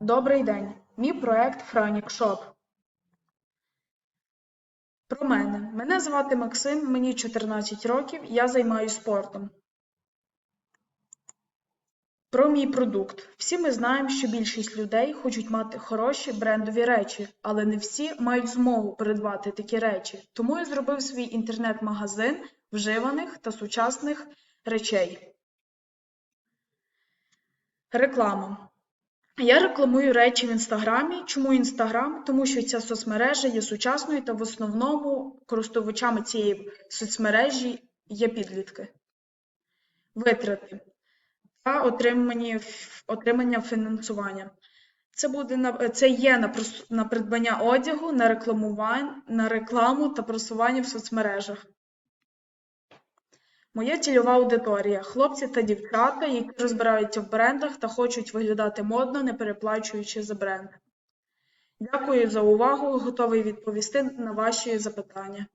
Добрий день. Мій проект Франік Шоп. Про мене. Мене звати Максим, мені 14 років, я займаюся спортом. Про мій продукт. Всі ми знаємо, що більшість людей хочуть мати хороші брендові речі, але не всі мають змогу придбати такі речі. Тому я зробив свій інтернет-магазин вживаних та сучасних речей. Реклама. Я рекламую речі в інстаграмі. Чому інстаграм? Тому що ця соцмережа є сучасною та в основному користувачами цієї соцмережі є підлітки. Витрати та отримані, отримання фінансування. Це буде це є на, на придбання одягу, на рекламування, на рекламу та просування в соцмережах. Моя цільова аудиторія хлопці та дівчата, які розбираються в брендах та хочуть виглядати модно, не переплачуючи за бренд. Дякую за увагу, готовий відповісти на ваші запитання.